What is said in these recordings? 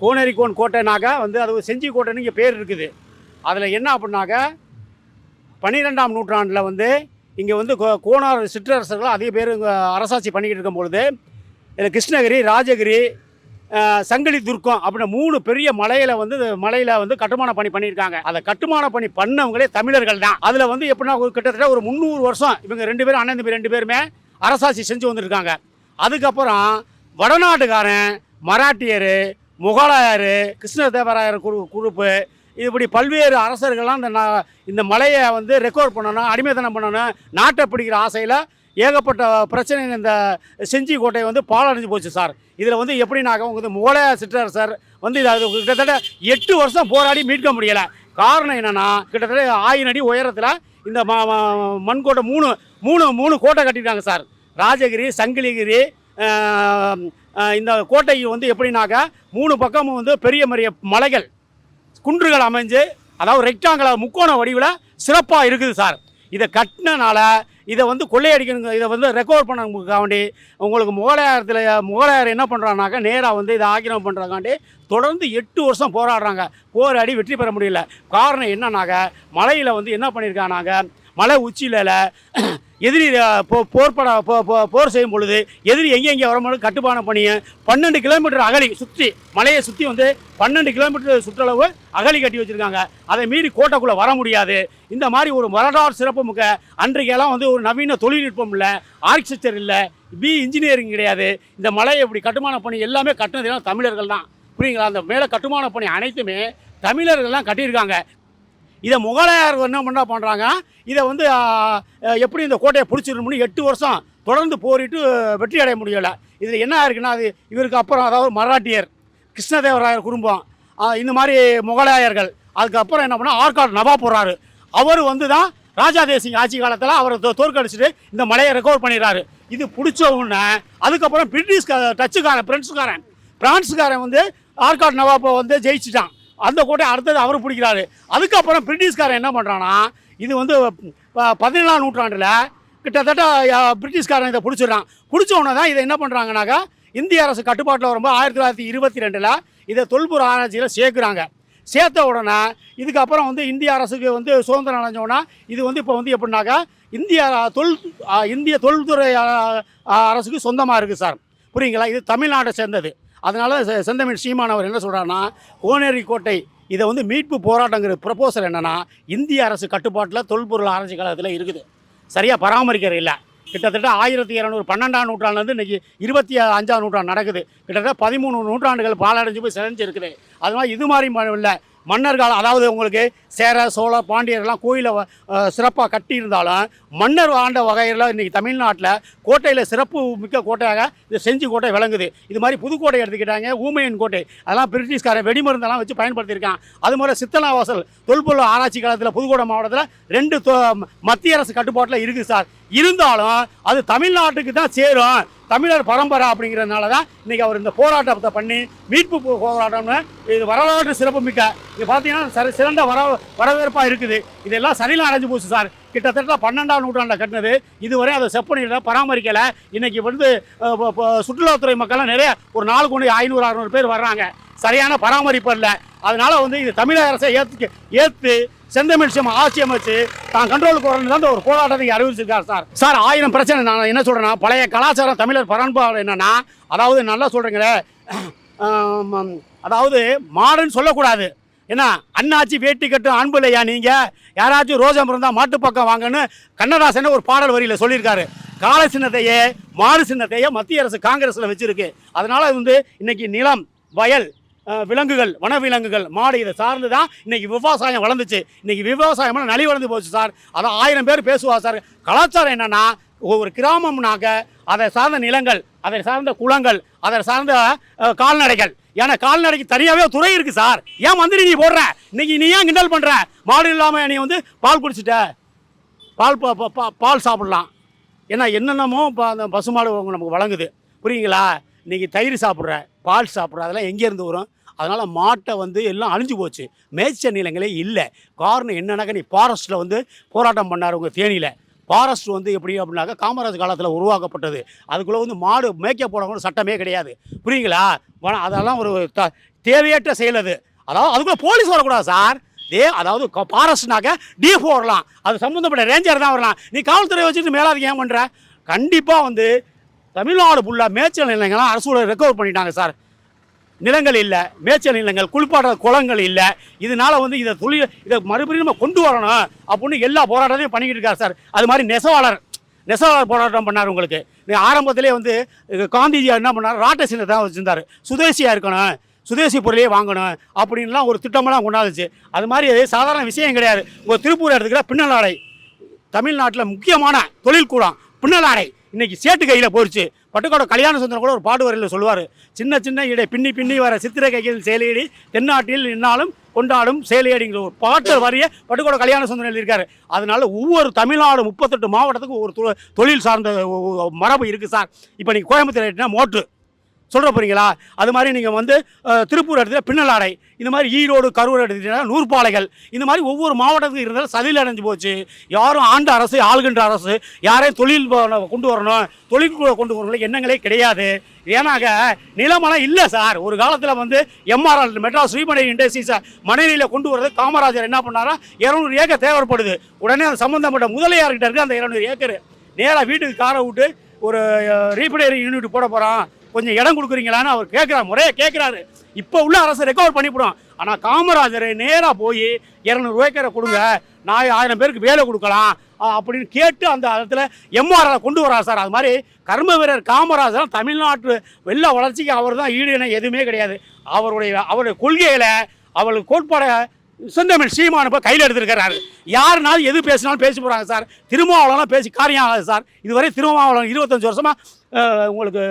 கோனரிக்கோன் கோட்டைனாக்கா வந்து அது செஞ்சி கோட்டைன்னு இங்கே பேர் இருக்குது. அதில் என்ன அப்படின்னாக்கா பன்னிரெண்டாம் நூற்றாண்டில் வந்து இங்கே வந்து கோ- கோனார் சிற்றரசர்கள் அதிக பேர் அரசாட்சி பண்ணிக்கிட்டு இருக்கும் பொழுது இதில் கிருஷ்ணகிரி ராஜகிரி சங்கிலி துர்க்கம் அப்படின்னு மூணு பெரிய மலையில் வந்து மலையில் வந்து கட்டுமான பணி பண்ணியிருக்காங்க. அதை கட்டுமான பணி பண்ணவங்களே தமிழர்கள் தான். அதில் வந்து எப்படின்னா ஒரு கிட்டத்தட்ட ஒரு முந்நூறு வருஷம் இவங்க ரெண்டு பேரும் அண்ணன் தம்பி ரெண்டு பேருமே அரசாட்சி செஞ்சு வந்திருக்காங்க. அதுக்கப்புறம் வடநாட்டுக்காரன் மராட்டியர் முகலாயர் கிருஷ்ணதேவராயர் குரு குரூப்பு இப்படி பல்வேறு அரசர்கள்லாம் இந்த இந்த மலையை வந்து ரெக்கார்ட் பண்ணணும் அடிமைத்தனம் பண்ணணும் நாட்டை பிடிக்கிற ஆசையில் ஏகப்பட்ட பிரச்சனை இந்த செஞ்சி கோட்டை வந்து பாழடைஞ்சு போச்சு சார். இதில் வந்து எப்படின்னாக்க உங்களுக்கு முகலாய சிற்றரசர் வந்து இது அது கிட்டத்தட்ட எட்டு வருஷம் போராடி மீட்க முடியலை. காரணம் என்னென்னா கிட்டத்தட்ட ஆயிரம் அடி உயரத்தில் இந்த ம மண் கோட்டை மூணு மூணு மூணு கோட்டை கட்டிட்டாங்க சார். ராஜகிரி சங்கிலிகிரி இந்த கோட்டை வந்து எப்படின்னாக்கா மூணு பக்கமும் வந்து பெரிய பெரிய மலைகள் குன்றுகள் அமைஞ்சு அதாவது ரெக்டாங்குலர் முக்கோண வடிவில் சிறப்பாக இருக்குது சார். இதை கட்டினனால இதை வந்து கொள்ளையடிக்கணுங்க இதை வந்து ரெக்கவர் பண்ண உங்களுக்கு முகலாயத்தில் முகலாயர் என்ன பண்ணுறாங்கனாக்கா நேராக வந்து இதை ஆக்கிரமம் பண்ணுறக்காண்டி தொடர்ந்து எட்டு வருஷம் போராடுறாங்க. போராடி வெற்றி பெற முடியல. காரணம் என்னன்னாக்க மலையில் வந்து என்ன பண்ணியிருக்காங்க மலை உச்சியில் எதிரி போ போர்பட போ போ- போர் செய்யும் பொழுது எதிரி எங்கெங்கே வரும்போது கட்டுப்பாடு பண்ணி பன்னெண்டு கிலோமீட்டர் அகலி சுற்றி மலையை சுற்றி வந்து பன்னெண்டு கிலோமீட்டர் சுற்றளவு அகலி கட்டி வச்சுருக்காங்க. அதை மீறி கோட்டைக்குள்ளே வர முடியாது. இந்த மாதிரி ஒரு வரலாறு சிறப்பு மிக்க அன்றைக்கெல்லாம் வந்து ஒரு நவீன தொழில்நுட்பம் இல்லை ஆர்கிடெக்சர் இல்லை பி இன்ஜினியரிங் கிடையாது. இந்த மலையை இப்படி கட்டுமான பணி எல்லாமே கட்டினதெல்லாம் தமிழர்கள் தான். புரியுங்களா? அந்த மேலே கட்டுமான பணி அனைத்துமே தமிழர்கள்லாம் கட்டியிருக்காங்க. இதை முகலாயர் என்ன பண்ண பண்ணுறாங்க இதை வந்து எப்படி இந்த கோட்டையை பிடிச்சிடணும்னு எட்டு வருஷம் தொடர்ந்து போரிட்டு வெற்றி அடைய முடியலை. இதில் என்ன இருக்குன்னா அது இவருக்கு அப்புறம் அதாவது மராட்டியர் கிருஷ்ணதேவராயர் குடும்பம் இந்த மாதிரி முகலாயர்கள். அதுக்கப்புறம் என்ன பண்ணால் ஆற்காடு நவாப் போடுறாரு அவர் வந்து தான் ராஜா தேசிங் ஆட்சி காலத்தில் அவரை தோ- தோற்கடிச்சிட்டு இந்த மலையை ரெக்கவர் பண்ணிடுறாரு. இது பிடிச்ச உடனே அதுக்கப்புறம் பிரிட்டிஷ்கார டச்சுக்காரன் பிரெஞ்சுக்காரன் பிரான்ஸுக்காரன் வந்து ஆற்காடு நவாப்பை வந்து ஜெயிச்சிட்டான். அந்த கோட்டை அடுத்தது அவர் பிடிக்கிறாரு. அதுக்கப்புறம் பிரிட்டிஷ்காரன் என்ன பண்ணுறான்னா இது வந்து ப- பதினேழாம் நூற்றாண்டில் கிட்டத்தட்ட பிரிட்டிஷ்காரன் இதை பிடிச்சிடுறான். பிடிச்ச உடனே தான் இதை என்ன பண்ணுறாங்கனாக்கா இந்திய அரசு கட்டுப்பாட்டில் வரும்போது ஆயிரத்தி தொள்ளாயிரத்தி இருபத்தி ரெண்டில் இதை தொல்புற ஆராய்ச்சியில் சேர்க்குறாங்க. சேர்த்த உடனே இதுக்கப்புறம் வந்து இந்திய அரசுக்கு வந்து சுதந்திரம் அடைஞ்ச உடனே இது வந்து இப்போ வந்து எப்படின்னாக்கா இந்திய தொல் இந்திய தொழில்துறை அரசுக்கு சொந்தமாக இருக்குது சார். புரியுங்களா? இது தமிழ்நாட்டை சேர்ந்தது. அதனால செந்தமிழ் சீமான் அவர் என்ன சொல்கிறாருன்னா கோனேரி கோட்டை இதை வந்து மீட்பு போராட்டங்கிற ப்ரப்போசல் என்னென்னா இந்திய அரசு கட்டுப்பாட்டில் தொல்பொருள் ஆராய்ச்சி கழகத்தில் இருக்குது. சரியாக பராமரிக்கிற இல்லை. கிட்டத்தட்ட ஆயிரத்தி இரநூறு பன்னெண்டாம் நூற்றாண்டுலேருந்து இன்றைக்கி இருபத்தி அஞ்சாம் நூற்றாண்டு நடக்குது. கிட்டத்தட்ட பதிமூணு நூற்றாண்டுகள் பாலடைஞ்சு போய் சிதைஞ்சு இருக்குது அதனால் இது மாதிரி இல்லை மன்னர்கள் அதாவது உங்களுக்கு சேர சோழ பாண்டியர்லாம் கோயிலை சிறப்பாக கட்டியிருந்தாலும் மன்னர் ஆண்ட வகையில் இன்றைக்கி தமிழ்நாட்டில் கோட்டையில் சிறப்பு மிக்க கோட்டையாக இந்த செஞ்சி கோட்டை விளங்குது. இது மாதிரி புதுக்கோட்டை எடுத்துக்கிட்டாங்க ஊமையன் கோட்டை. அதெல்லாம் பிரிட்டிஷ்காரன் வெடிமருந்தெல்லாம் வச்சு பயன்படுத்தியிருக்கான். அது மாதிரி சித்தனாவாசல் தொல்பொருள் ஆராய்ச்சி காலத்தில் புதுக்கோட்டை மாவட்டத்தில் ரெண்டு தொ- மத்திய அரசு கட்டுப்பாட்டில் இருக்குது சார். இருந்தாலும் அது தமிழ்நாட்டுக்கு தான் சேரும். தமிழர் பரம்பரை அப்படிங்கிறதுனால தான் இன்றைக்கி அவர் இந்த போராட்டத்தை பண்ணி மீட்பு போராட்டம்னு இது வரலாற்று சிறப்பு மிக்க இது பார்த்தீங்கன்னா சிறந்த வர வரவேற்பாக இருக்குது. இதெல்லாம் சரியில் அடைஞ்சு போச்சு சார். கிட்டத்தட்ட பன்னெண்டாம் நூற்றாண்டில் கட்டினது. இதுவரை அதை செப்பனியில் பராமரிக்கலை. இன்றைக்கி வந்து சுற்றுலாத்துறை மக்கள்லாம் நிறைய ஒரு நாளுக்கு ஒன்று ஐநூறு அறநூறு பேர் வர்றாங்க. சரியான பராமரிப்பு இல்லை. அதனால் வந்து இது தமிழக அரசை ஏற்று ஏற்று செந்தமிழ் சிம் ஆட்சி அமைச்சு தான் கண்ட்ரோலுக்கு வரணும் தான் ஒரு போராட்டத்தை அறிவிச்சிருக்காரு சார். சார் ஆயிரம் பிரச்சனை. நான் என்ன சொல்கிறேன்னா பழைய கலாச்சாரம் தமிழர் பரன்பாடு என்னன்னா அதாவது நல்லா சொல்கிறீங்களே அதாவது மாடுன்னு சொல்லக்கூடாது. என்ன அண்ணாச்சி வேட்டி கட்டும் அன்பு இல்லையா நீங்கள் யாராச்சும் ரோஜம் இருந்தால் மாட்டு பக்கம் வாங்கன்னு கண்ணதாசன் ஒரு பாடல் வரியில் சொல்லியிருக்காரு. கால சின்னத்தையே மாடு சின்னத்தையே மத்திய அரசு காங்கிரஸில் வச்சுருக்கு. அதனால் வந்து இன்னைக்கு நிலம் வயல் விலங்குகள் வனவிலங்குகள் மாடு இதை சார்ந்து தான் இன்றைக்கி விவசாயம் வளர்ந்துச்சு. இன்றைக்கி விவசாயம்லாம் நலி வளர்ந்து போச்சு சார். அதான் ஆயிரம் பேர் பேசுவா சார். கலாச்சாரம் என்னென்னா ஒவ்வொரு கிராமம்னாக்க அதை சார்ந்த நிலங்கள் அதை சார்ந்த குளங்கள் அதை சார்ந்த கால்நடைகள். ஏன்னா கால்நடைக்கு தனியாகவே துறை இருக்குது சார். ஏன் மந்திரி நீ போடுற? இன்னைக்கு நீ ஏன் கிண்டல் பண்ணுற மாடு இல்லாமல் நீ வந்து பால் குடிச்சிட்ட. பால் பா- பா- பால் சாப்பிட்லாம். ஏன்னா என்னென்னமோ இப்போ அந்த பசுமாடு நமக்கு வழங்குது. புரியுங்களா? இன்றைக்கி தயிர் சாப்பிட்ற பால் சாப்பிட்ற அதெல்லாம் எங்கேருந்து வரும்? அதனால் மாட்டை வந்து எல்லாம் அழிஞ்சு போச்சு. மேய்ச்சல் நிலங்களே இல்லை. காரணம் என்னன்னாக்கா நீ ஃபாரஸ்ட்டில் வந்து போராட்டம் பண்ணார் உங்கள் தேனியில். ஃபாரஸ்ட் வந்து எப்படி அப்படின்னாக்கா காமராஜ் காலத்தில் உருவாக்கப்பட்டது. அதுக்குள்ளே வந்து மாடு மேய்க்க போடணும்னு சட்டமே கிடையாது. புரியுங்களா அதெல்லாம் ஒரு த தேவையற்ற செயல் அது. அதாவது அதுக்குள்ளே போலீஸ் வரக்கூடாது சார். தே அதாவது ஃபாரஸ்ட்னாக்க டிஎஃப்ஓ வரலாம். அது சம்மந்தப்பட்ட ரேஞ்சர் தான் வரலாம். நீ காவல்துறை வச்சுட்டு மேலாதிக்கு ஏன் பண்ணுற கண்டிப்பாக வந்து தமிழ்நாடு ஃபுல்லாக மேய்ச்சல் நிலைங்கள்லாம் அரசு ரெக்கவர் பண்ணிட்டாங்க சார். நிலங்கள் இல்லை மேய்ச்சல் நிலங்கள் குளிப்பாட குளங்கள் இல்லை. இதனால வந்து இதை தொழில் இதை மறுபடியும் நம்ம கொண்டு வரணும் அப்படின்னு எல்லா போராட்டத்தையும் பண்ணிக்கிட்டு இருக்காரு சார். அது மாதிரி நெசவாளர் நெசவாளர் போராட்டம் பண்ணார் உங்களுக்கு. ஆரம்பத்திலே வந்து இது காந்திஜியார் என்ன பண்ணார்? ராட்ட சின்னத்தை தான் வச்சுருந்தார். சுதேசியாக இருக்கணும் சுதேசி பொருளையே வாங்கணும் அப்படின்லாம் ஒரு திட்டமெல்லாம் கொண்டாந்துச்சு. அது மாதிரி சாதாரண விஷயம் கிடையாது. உங்கள் திருப்பூர் எடுத்துக்கிற பின்னலாடை. தமிழ்நாட்டில் முக்கியமான தொழில்கூடம் பின்னலாடை. இன்றைக்கி சேட்டு கையில் போயிடுச்சு பட்டுக்கோட கல்யாண சுந்தரம் கூட ஒரு பாடு வரையில் சொல்லுவார். சின்ன சின்ன இடை பின்னி பின்னி வர சித்திரை கையில் செயலியடி தென்னாட்டில் நின்னாலும் கொண்டாடும் செயலியடிங்கிற ஒரு பாட்டு வரிய பட்டுக்கோட கல்யாண சுந்தரம் எழுதியிருக்காரு. அதனால ஒவ்வொரு தமிழ்நாடு முப்பத்தெட்டு மாவட்டத்துக்கும் ஒரு தொ- தொழில் சார்ந்த மரபு இருக்குது சார். இப்போ நீங்கள் கோயம்புத்தூர் எடுத்தீங்கன்னா மோட்ரு. சொல்கிற போறீங்களா? அது மாதிரி நீங்கள் வந்து திருப்பூர் இடத்துல பின்னலாடை இந்த மாதிரி ஈரோடு கரூர் எடுத்துக்கிட்டீங்கன்னா நூற்பாலைகள் இந்த மாதிரி ஒவ்வொரு மாவட்டத்துக்கு இருந்தாலும் சதியில் அடைஞ்சு போச்சு. யாரும் ஆண்ட அரசு ஆளுகின்ற அரசு யாரையும் தொழில் கொண்டு வரணும் தொழில் கொண்டு வரணும் எண்ணங்களே கிடையாது. ஏன்னாக நிலமனம் இல்லை சார். ஒரு காலத்தில் வந்து எம்ஆர்ஆர் மெட்ராஸ் ஸ்ரீமணி இண்டஸ்ட்ரீஸை மனைவியில் கொண்டு வரது காமராஜர் என்ன பண்ணாரா? இரநூறு ஏக்கர் தேவைப்படுது. உடனே அது சம்மந்தப்பட்ட முதலியார்கிட்ட இருக்குது அந்த இரநூறு ஏக்கர். நேராக வீட்டுக்கு காரை விட்டு ஒரு ரீஃபினரி யூனிட் போட போகிறான் கொஞ்சம் இடம் கொடுக்குறீங்களான்னு அவர் கேட்குறாரு முறையை கேட்குறாரு. இப்போ உள்ள அரசு ரெக்கவர் பண்ணிவிடும் ஆனால் காமராஜர் நேராக போய் இரநூறுவாய்க்கரை கொடுங்க. நான் ஆயிரம் பேருக்கு வேலை கொடுக்கலாம். அப்படின்னு கேட்டு அந்த இடத்துல எம்ஆர்ஆர் கொண்டு வரார் சார். அது மாதிரி கர்ம வீரர் காமராஜர் தமிழ்நாட்டு வெள்ள வளர்ச்சிக்கு அவர் தான் ஈடு என எதுவுமே கிடையாது. அவருடைய அவருடைய கொள்கையில் அவருக்கு கோட்பாடை செந்தமிழ் சீமான் இப்போ கையில் எடுத்திருக்கிறாரு. யாருனாலும் எது பேசினாலும் பேசி போகிறாங்க சார். திருமாவளம்லாம் பேசி காரியம் ஆகாது சார். இதுவரை திருமாவளம் இருபத்தஞ்சு வருஷமாக உங்களுக்கு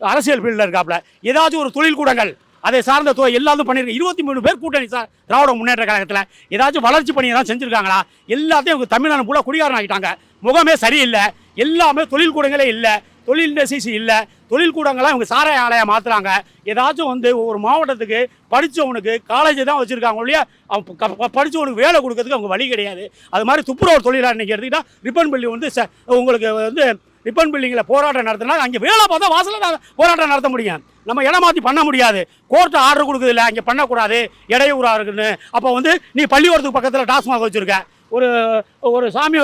அரசியல் ஃபீல்டில் இருக்காப்புல ஏதாச்சும் ஒரு தொழில் கூடங்கள் அதை சார்ந்த தொகை எல்லாத்தையும் பண்ணியிருக்க இருபத்தி மூணு பேர் கூட்டணி சார் திராவிட முன்னேற்ற கழகத்தில் ஏதாச்சும் வளர்ச்சி பணி ஏதாவது செஞ்சுருக்காங்களா? எல்லாத்தையும் இவங்க தமிழ்நாடு பூரா குடிகாரன் ஆகிட்டாங்க முகமே சரியில்லை. எல்லாமே தொழில் கூடங்களே இல்லை. தொழில் இண்டஸ்ட்ரீஸ் இல்லை. தொழில் கூடங்களாம் இவங்க சாராய ஆலையாக மாற்றுறாங்க ஏதாச்சும் வந்து ஒரு மாவட்டத்துக்கு படித்தவனுக்கு காலேஜ் தான் வச்சுருக்காங்க இல்லையா? அவன் படித்தவனுக்கு வேலை கொடுக்கறதுக்கு அவங்க வழி கிடையாது. அது மாதிரி துப்புரவு தொழிலாளர் இன்றைக்கி எடுத்துக்கிட்டால் ரிப்பன் பள்ளி வந்து ச- உங்களுக்கு வந்து ரிப்பன் பில்டிங்கில் போராட்டம் நடத்தினா அங்கே வேலை பார்த்தா வாசலில் தான் போராட்டம் நடத்த முடியும். நம்ம இடம் மாற்றி பண்ண முடியாது. கோர்ட்டு ஆர்டர் கொடுக்குது இல்லை அங்கே பண்ணக்கூடாது. இடையூறா இருக்குன்னு. அப்போ வந்து நீ பள்ளிக்கூடத்துக்கு பக்கத்தில் டாஸ்மாக வச்சுருக்க. ஒரு ஒரு சாமி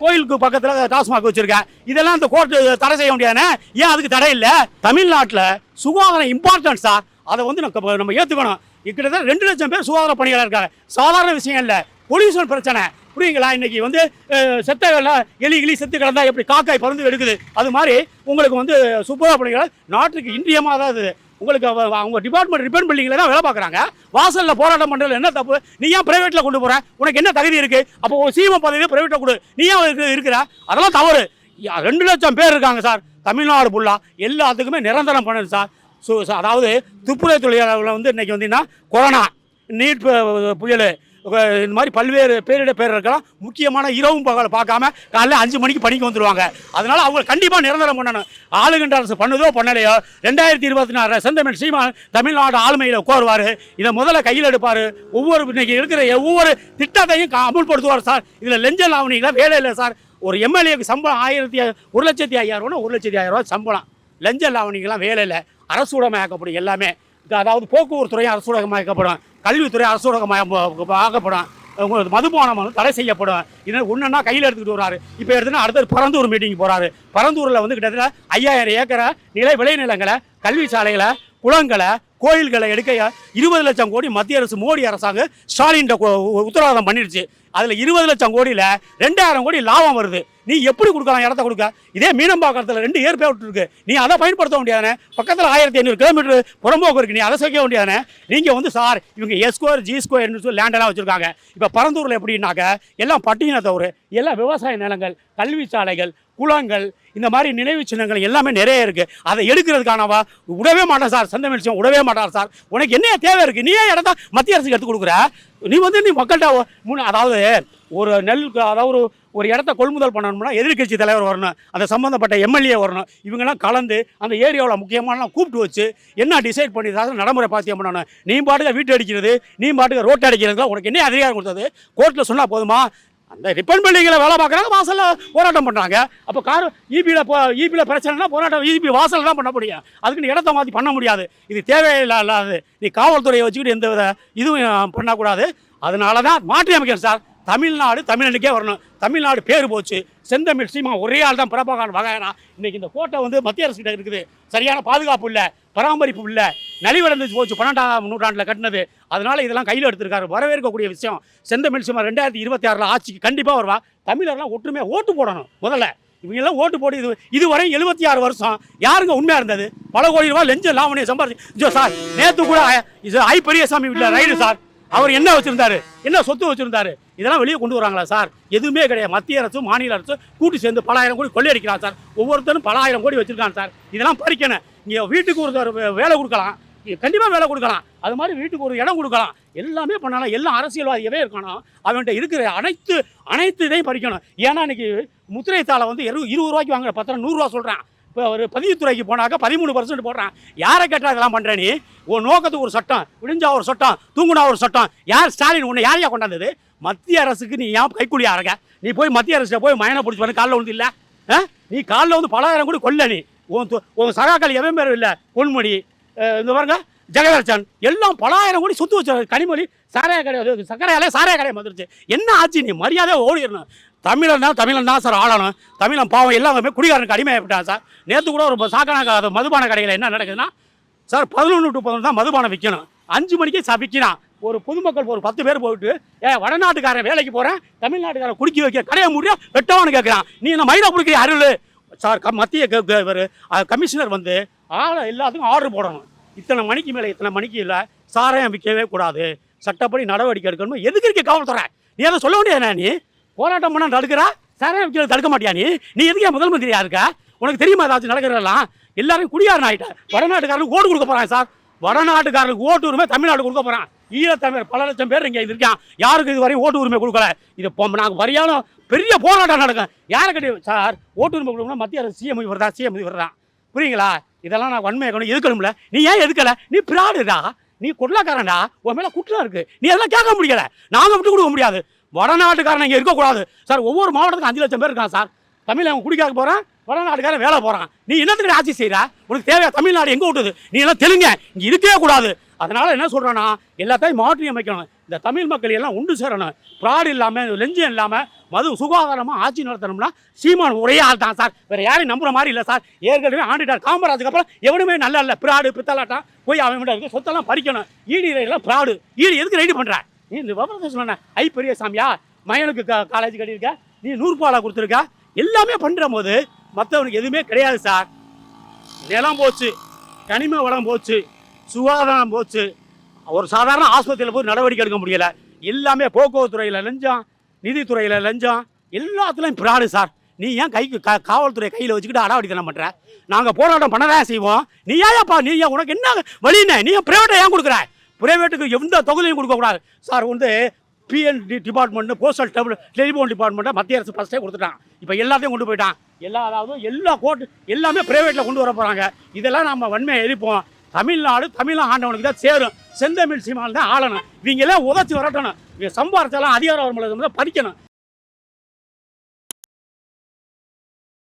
கோயிலுக்கு பக்கத்தில் டாஸ்மாக் வச்சுருக்கேன் இதெல்லாம் இந்த கோர்ட்டு தடை செய்ய முடியாதுன்னு ஏன் அதுக்கு தடை இல்லை? தமிழ்நாட்டில் சுகாதாரம் இம்பார்ட்டன்ட் சார் அதை வந்து நம்ம நம்ம ஏற்றுக்கணும் கிட்டத்தட்ட ரெண்டு லட்சம் பேர் சுகாதார பணியாளர் இருக்காங்க. சாதாரண விஷயம் இல்லை. பொல்யூஷன் பிரச்சனை. புரியுங்களா? இன்னைக்கு வந்து செத்த எலி கிளி செத்து கிடந்தா எப்படி காக்காய் பறந்து எடுக்குது? அது மாதிரி உங்களுக்கு வந்து சூப்பராக பண்ணிக்கலாம் நாட்டுக்கு இன்றியமாக தான் இது. உங்களுக்கு அவ- அவங்க டிபார்ட்மெண்ட் ரிப்பேர் பில்டிங்கில் தான் வேலை பார்க்குறாங்க. வாசலில் போராட்டம் பண்ணுறதுல என்ன தப்பு? நீ ஏன் ப்ரைவேட்டில் கொண்டு போகிற உனக்கு என்ன தகுதி இருக்குது அப்போ ஒரு சீம பதவியை ப்ரைவேட்டில் கொடு. நீ ஏன் இருக்கிற? அதெல்லாம் தவறு. ரெண்டு லட்சம் பேர் இருக்காங்க சார். தமிழ்நாடு ஃபுல்லாக எல்லாத்துக்குமே நிரந்தரம் பண்ணுது சார். ஸோ அதாவது துப்புரவு தொழிலாளர்கள் வந்து இன்றைக்கி வந்தீங்கன்னா கொரோனா. நீட் பு- புயல். இந்த மாதிரி பல்வேறு பேரிட பேரர்கள்லாம் முக்கியமான இரவும் பகல் பார்க்காம காலையில் அஞ்சு மணிக்கு பணிக்கு வந்துடுவாங்க அதனால் அவங்க கண்டிப்பாக நிரந்தரம் பண்ணணும். ஆளுகின்ற அரசு பண்ணுதோ பண்ணலையோ ரெண்டாயிரத்தி இருபத்தி நாலு செந்தமிழ் சீமான் தமிழ்நாடு ஆளுமையில் உட்காருவார். இதை முதல்ல கையில் எடுப்பார். ஒவ்வொரு இன்றைக்கி இருக்கிற ஒவ்வொரு திட்டத்தையும் கா- அமுல்படுத்துவார் சார். இதில் லெஞ்ச லாவணிகளாம் வேலை இல்லை சார். ஒரு எம்எல்ஏக்கு சம்பளம் ஆயிரத்தி ஒரு லட்சத்தி ஐயாயிரம் ரூபா ஒரு லட்சத்தி ஆயிரம் ரூபா சம்பளம். லஞ்ச லாவணிகள்லாம் வேலை இல்லை. அரசு உடமையாக்கப்படும் எல்லாமே. அதாவது போக்குவரத்துறையும் துறையும் அரசுடகமாக்கப்படும் கல்வித்துறை அரசுடகமாக்கப்படும் உங்களுக்கு மதுபானம் வந்து தடை செய்யப்படும். இது ஒன்றுன்னா கையில் எடுத்துக்கிட்டு வராரு இப்போ எடுத்துனா அடுத்தது பரந்தூர் மீட்டிங் போகிறாரு பரந்தூரில் வந்து கிட்டத்தட்ட ஐயாயிரம் ஏக்கரை நிலை விளைநிலங்களை கல்வி சாலைகளை குளங்களை கோயில்களை எடுக்க இருபது லட்சம் கோடி மத்திய அரசு மோடி அரசாங்கம் ஸ்டாலின் உத்தரவாதம் பண்ணிடுச்சு. அதில் இருபது லட்சம் கோடியில் ரெண்டாயிரம் கோடி லாபம் வருது. நீ எப்படி கொடுக்கலாம் இடத்த கொடுக்க? இதே மீனம்பாக்கத்தில் ரெண்டு ஏர்போர்ட் இருக்கு. நீ அதை பயன்படுத்த முடியாதானே பக்கத்தில் ஆயிரத்தி ஐநூறு கிலோமீட்டர் புறம்போக்கு இருக்கு. நீ அதை சேர்க்க முடியாதானே நீங்கள் வந்து சார் இவங்க எஸ் ஸ்கொயர் ஜி ஸ்கொயர்னு சொல்லி லேண்டெல்லாம் வச்சுருக்காங்க. இப்போ பரந்தூரில் எப்படின்னாக்க எல்லாம் பட்டினத்தவர் எல்லாம் விவசாய நிலங்கள் கல்வி சாலைகள் குளங்கள் இந்த மாதிரி நினைவு சின்னங்கள் எல்லாமே நிறைய இருக்குது அதை எடுக்கிறதுக்கானவா? விடவே மாட்டேன் சார். சந்த விடவே மாட்டார் சார். உனக்கு என்ன தேவை இருக்குது நீ ஏன் இடத்த மத்திய அரசுக்கு எடுத்து கொடுக்குற? நீ வந்து நீ மக்கள்கிட்ட மூணு அதாவது ஒரு நெல் அதாவது ஒரு இடத்த கொள்முதல் பண்ணணும்னா எதிர்க்கட்சி தலைவர் வரணும் அந்த சம்மந்தப்பட்ட எம்எல்ஏ வரணும். இவங்கெல்லாம் கலந்து அந்த ஏரியாவில் முக்கியமான கூப்பிட்டு வச்சு என்ன டிசைட் பண்ணி நடைமுறை பாத்தியம் பண்ணணும். நீ பாட்டுக்கு வீட்டு அடிக்கிறது நீ பாட்டுக்கு ரோட்டை அடிக்கிறதுலாம் உனக்கு என்ன அதிகாரம் கொடுத்தது? கோர்ட்டில் சொன்னால் போதுமா? அந்த ரிப்பன் பில்டிங்கில் வேலை பார்க்குறாங்க வாசலில் போராட்டம் பண்ணுறாங்க அப்போ கார் இபியில் போ இபியில் பிரச்சனைனா போராட்டம் இபி வாசலில் தான் பண்ண முடியும். அதுக்குன்னு இடத்த மாற்றி பண்ண முடியாது. இது தேவையில்லா இல்லாது நீ காவல்துறையை வச்சுக்கிட்டு எந்த வித இதுவும் பண்ணக்கூடாது. அதனால தான் மாற்றி அமைக்கணும் சார். தமிழ்நாடு தமிழனுக்கே வரணும். தமிழ்நாடு பேர் போச்சு. செந்தமிழ் சீமா ஒரே ஆள் தான் பிரபாகரன் வகையனா இன்றைக்கி இந்த கோட்டை வந்து மத்திய அரசு கிட்ட இருக்குது. சரியான பாதுகாப்பு இல்லை பராமரிப்பு இல்லை. நலிவடைந்து போச்சு பன்னெண்டாம் நூற்றாண்டில் கட்டினது. அதனால் இதெல்லாம் கையில் எடுத்திருக்காரு. வரவேற்கக்கூடிய விஷயம் செந்தமிழ் சீமா ரெண்டாயிரத்தி இருபத்தி ஆறில் ஆட்சிக்கு கண்டிப்பாக வருவா. தமிழர்லாம் ஒற்றுமையாக ஓட்டு போடணும் முதல்ல. இவங்கெல்லாம் ஓட்டு போட்டு இது இதுவரை எழுபத்தி ஆறு வருஷம். யாருங்க உண்மையாக இருந்தது? பல கோடி ரூபாய் லஞ்சம் லாவணியை சம்பாதிச்சு சார் நேற்று கூட இது ஐ பெரியசாமி இல்லை ரைடு சார். அவர் என்ன வச்சிருந்தாரு? என்ன சொத்து வச்சிருந்தாரு? இதெல்லாம் வெளியே கொண்டு வராங்களா சார்? எதுவுமே கிடையாது. மத்திய அரசும் மாநில அரசும் கூட்டி சேர்ந்து பல ஆயிரம் கோடி கொள்ளையடிக்கிறான் சார். ஒவ்வொருத்தரும் பல ஆயிரம் கோடி வச்சிருக்காங்க சார். இதெல்லாம் பறிக்கணும். இங்கே வீட்டுக்கு ஒரு வேலை கொடுக்கலாம். கண்டிப்பாக வேலை கொடுக்கலாம். அது மாதிரி வீட்டுக்கு ஒரு இடம் கொடுக்கலாம். எல்லாமே பண்ணலாம். எல்லாம் அரசியல்வாதியவே இருக்கணும் அவன்கிட்ட இருக்கிற அனைத்து அனைத்து இதையும் பறிக்கணும். ஏன்னா இன்னைக்கு முத்திரை தாளை வந்து இரு இருபது ரூபாய்க்கு வாங்குற பத்திரம் நூறுரூவா சொல்கிறான் இப்போ ஒரு பதிவுத்துறைக்கு போனாக்க பதிமூணு பர்சன்ட் போடுறான். யாரை கேட்டால் இதெல்லாம் பண்ணுற நீ? உன் நோக்கத்துக்கு ஒரு சட்டம் விடிஞ்சா ஒரு சட்டம் தூங்குனா ஒரு சட்டம். யார் ஸ்டாலின் உன்னை யாரையா கொண்டாந்தது? மத்திய அரசுக்கு நீ ஏன் கைக்கூலியா இருக்க நீ போய் மத்திய அரசில் போய் மயனை பிடிச்சி வந்து காலில் வந்து இல்லை? நீ காலில் வந்து பலாயிரம் கூட கொல்ல நீ. உன் உன் சகாக்கள் எவன் பேரும் இல்லை? பொன்முடி. இந்த பாருங்க. ஜெகதர்சன் எல்லாம் பலாயிரம் கோடி சொத்து வச்சு கனிமொழி சாராய கடை சக்கரையாலே சாராய கடை வந்துருச்சு என்ன ஆச்சு? நீ மரியாதையாக ஓடிடணும். தமிழன் தமிழன் தான் சார் ஆளணும். தமிழன் பாவம் எல்லாமே குடிகாரனுக்கு அடிமையாகிட்டான் சார். நேற்று கூட ஒரு சாக்கான மதுபான கடையில் என்ன நடக்குதுன்னா சார் பதினொன்று டு பதினொன்று தான் மதுபானம் விற்கணும் அஞ்சு மணிக்கு சா விற்கிறான் ஒரு பொதுமக்கள் ஒரு பத்து பேர் போயிட்டு ஏ வடநாட்டுக்காரன் வேலைக்கு போகிறேன் தமிழ்நாட்டுக்காரன் குடிக்க வைக்க கடையை முடியா வெட்டவான்னு கேட்குறான் நீ என்ன மயிலா பிடிக்கிற அருள்? சார் க மத்திய கமிஷனர் வந்து ஆளை எல்லாத்துக்கும் ஆர்டர் போடணும். இத்தனை மணிக்கு மேலே இத்தனை மணிக்கு இல்லை சாராயம் விற்கவே கூடாது. சட்டப்படி நடவடிக்கை எடுக்கணும் எதுக்கு இருக்க காவல்துறை? நீ அதை சொல்ல வேண்டியது நீ? போராட்டம் பண்ண தடுக்கிறா? சாராயம் விற்கிறது தடுக்க மாட்டியா நீ? நீ எதுக்கு முதல் மந்திரியா இருக்க? உனக்கு தெரியுமா ஏதாச்சும் நடக்கிறதெல்லாம்? எல்லாரும் குடியாரன் ஆகிட்டேன் வடநாட்டுக்காரனுக்கு ஓட்டு கொடுக்க போகிறான் சார். வடநாட்டுக்காரனுக்கு ஓட்டு உரிமை தமிழ்நாடு கொடுக்க போகிறான் ஈழத்தமிழர் பல லட்சம் பேர் இங்கே இருக்கான். யாருக்கு இது வரையும் ஓட்டு உரிமை கொடுக்கல. இது இப்போ நாங்கள் வரியான பெரிய போராட்டம் நடக்கும். யாரை கட்டி சார் ஓட்டு உரிமை கொடுக்கணும் மத்திய அரசு சிஎம் இவர் தான் சிஎம் இவர் தான் புரியுங்களா? இதெல்லாம் நான் வன்மையை கொண்டு எதுக்கணும்ல நீ ஏன் எதுக்கல நீ பிராடுடா நீ கொள்ளக்காரன்டா உன் மேலே குற்றம் இருக்கு. நீ அதெல்லாம் கேட்க முடியல. நாங்கள் விட்டு கொடுக்க முடியாது. வடநாட்டுக்காரன் இங்கே இருக்கக்கூடாது. சார் ஒவ்வொரு மாவட்டத்துக்கும் அஞ்சு லட்சம் பேர் இருக்கான் சார். தமிழ் அவன் குடிக்காக போகிறான் வடநாட்டுக்காரன் வேலை போகிறான் நீ என்னத்துக்கு ஆட்சி செய்கிற உனக்கு தேவையா? தமிழ்நாடு எங்கே விட்டுது? நீ எல்லாம் தெலுங்க. இங்கே இருக்கவே கூடாது. அதனால் என்ன சொல்கிறேன்னா எல்லாத்தையும் மாற்றி அமைக்கணும். இந்த தமிழ் மக்கள் எல்லாம் உண்டு சேரணும். ப்ராடு இல்லாமல் லெஞ்சம் இல்லாமல் மது சுகாதாரமாக ஆட்சி நடத்தணும்னா சீமான் ஒரே ஆள் தான் சார். வேறு யாரையும் நம்புற மாதிரி இல்லை சார். ஏற்கனவே ஆண்டுட்டார். காமராஜுக்கு அப்புறம் எவனுமே நல்லா இல்லை. பிராடு பித்தலாட்டம் போய் அவன் விட இருக்கு. சொத்தெல்லாம் பறிக்கணும். ஈடி எல்லாம் பிராடு. ஈடி எதுக்கு ரெடி பண்ணுற நீ இந்த விவரத்தை சொன்ன ஐ பெரிய சாமியா மயனுக்கு க- காலேஜ் கட்டியிருக்க. நீ நூறுபாலா கொடுத்துருக்க. எல்லாமே பண்ணுற போது மற்றவனுக்கு எதுவுமே கிடையாது சார். நிலம் போச்சு கனிம வளம் போச்சு சுகாதாரம் போச்சு. ஒரு சாதாரண ஆஸ்பத்திரியில் போய் நடவடிக்கை எடுக்க முடியல. எல்லாமே போக்குவரத்து துறையில் லஞ்சம் நிதித்துறையில் லஞ்சம் எல்லாத்துலேயும் பிராடு சார். நீ ஏன் கைக்கு கா காவல்துறை கையில் வச்சுக்கிட்டு அடாவடித்தனம் பண்ணுற நாங்கள் போராட்டம் பண்ணதான் செய்வோம். நீ ஏன்ப்பா நீ ஏன் உனக்கு என்ன வழின்னு? நீ ஏன் ப்ரைவேட்டை ஏன் கொடுக்குற? ப்ரைவேட்டுக்கு எந்த தொகுதியும் கொடுக்கக்கூடாது சார் வந்து P and T department postal double telephone டிபார்ட்மெண்ட்டை மத்திய அரசு ஃபஸ்ட்டே கொடுத்துட்டான். இப்போ எல்லாத்தையும் கொண்டு போயிட்டான். எல்லா அதாவது எல்லா கோர்ட்டு எல்லாமே ப்ரைவேட்டில் கொண்டு வர போகிறாங்க இதெல்லாம் நம்ம வன்மையை எரிப்போம் தமிழ்நாடு தமிழ் ஆண்டவனுக்கு தான் சேரும். செந்தமிழ் சீமான் தான் ஆளணும். இவங்க எல்லாம் உதச்சி வரட்டணும். இவங்க சம்பாரிச்செல்லாம் அதிகாரம் வரும்போது